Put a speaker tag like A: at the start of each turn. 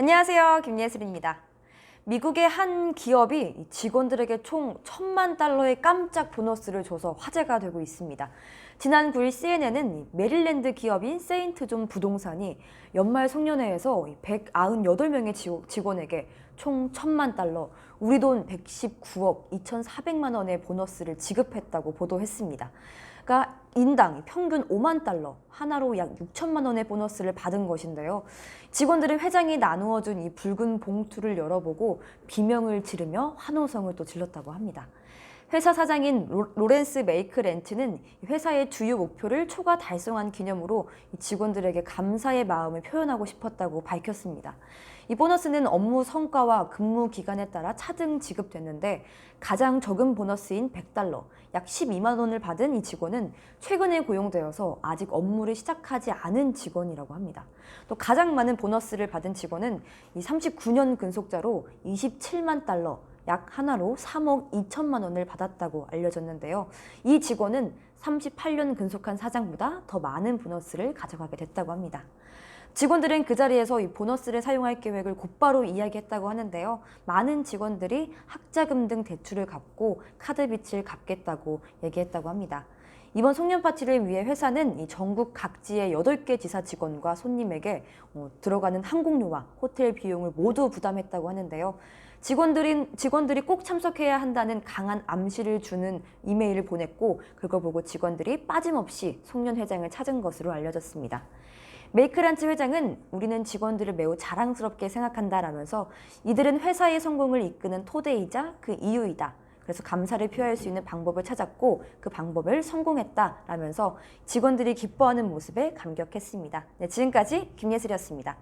A: 안녕하세요. 김예슬입니다. 미국의 한 기업이 직원들에게 총 천만 달러의 깜짝 보너스를 줘서 화제가 되고 있습니다. 지난 9일 CNN은 메릴랜드 기업인 세인트존 부동산이 연말 송년회에서 198명의 직원에게 총 천만 달러, 우리 돈 119억 2,400만 원의 보너스를 지급했다고 보도했습니다. 그러니까 인당 평균 5만 달러, 하나로 약 6천만 원의 보너스를 받은 것인데요. 직원들은 회장이 나누어준 이 붉은 봉투를 열어보고 비명을 지르며 환호성을 또 질렀다고 합니다. 회사 사장인 로, 로렌스 메이크 렌트는 회사의 주요 목표를 초과 달성한 기념으로 직원들에게 감사의 마음을 표현하고 싶었다고 밝혔습니다. 이 보너스는 업무 성과와 근무 기간에 따라 차등 지급됐는데 가장 적은 보너스인 100달러, 약 12만 원을 받은 이 직원은 최근에 고용되어서 아직 업무를 시작하지 않은 직원이라고 합니다. 또 가장 많은 보너스를 받은 직원은 이 39년 근속자로 27만 달러, 약 하나로 3억 2천만 원을 받았다고 알려졌는데요. 이 직원은 38년 근속한 사장보다 더 많은 보너스를 가져가게 됐다고 합니다. 직원들은 그 자리에서 이 보너스를 사용할 계획을 곧바로 이야기했다고 하는데요. 많은 직원들이 학자금 등 대출을 갚고 카드 빚을 갚겠다고 얘기했다고 합니다. 이번 송년 파티를 위해 회사는 이 전국 각지의 8개 지사 직원과 손님에게 어, 들어가는 항공료와 호텔 비용을 모두 부담했다고 하는데요. 직원들인, 직원들이 꼭 참석해야 한다는 강한 암시를 주는 이메일을 보냈고 그걸 보고 직원들이 빠짐없이 송년 회장을 찾은 것으로 알려졌습니다. 메이크란츠 회장은 우리는 직원들을 매우 자랑스럽게 생각한다라면서 이들은 회사의 성공을 이끄는 토대이자 그 이유이다. 그래서 감사를 표할 수 있는 방법을 찾았고 그 방법을 성공했다라면서 직원들이 기뻐하는 모습에 감격했습니다. 네, 지금까지 김예슬이었습니다.